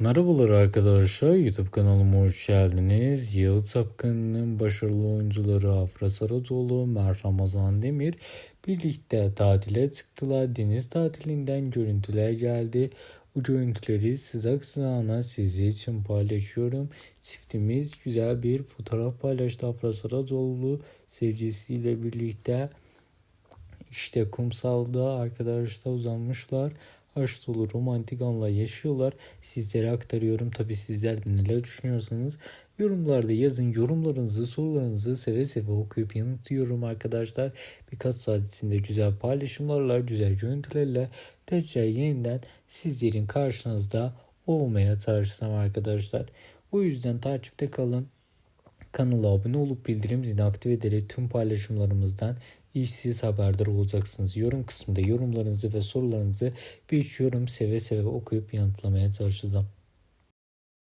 Merhabalar arkadaşlar, YouTube kanalıma hoş geldiniz. Yağıt Sapkın'ın başarılı oyuncuları Afra Saracoğlu, Mert Ramazan Demir birlikte tatile çıktılar. Deniz tatilinden görüntüler geldi. Bu görüntüleri size kısana sizler için paylaşıyorum. Çiftimiz güzel bir fotoğraf paylaştı Afra Saracoğlu sevgilisiyle birlikte. İşte kumsalda arkadaşlar uzanmışlar. Aşk dolu romantik anlar yaşıyorlar. Sizlere aktarıyorum. Tabi sizler de neler düşünüyorsanız yorumlarda yazın. Yorumlarınızı, sorularınızı seve seve okuyup yanıtlıyorum arkadaşlar. Birkaç saat içinde güzel paylaşımlarla, güzel görüntülerle tekrar yeniden sizlerin karşınızda olmaya çalışacağım arkadaşlar. O yüzden takipte kalın. Kanala abone olup bildirim zilini aktif ederek tüm paylaşımlarımızdan işsiz haberdar olacaksınız. Yorum kısmında yorumlarınızı ve sorularınızı bir yorum seve seve okuyup yanıtlamaya çalışacağım.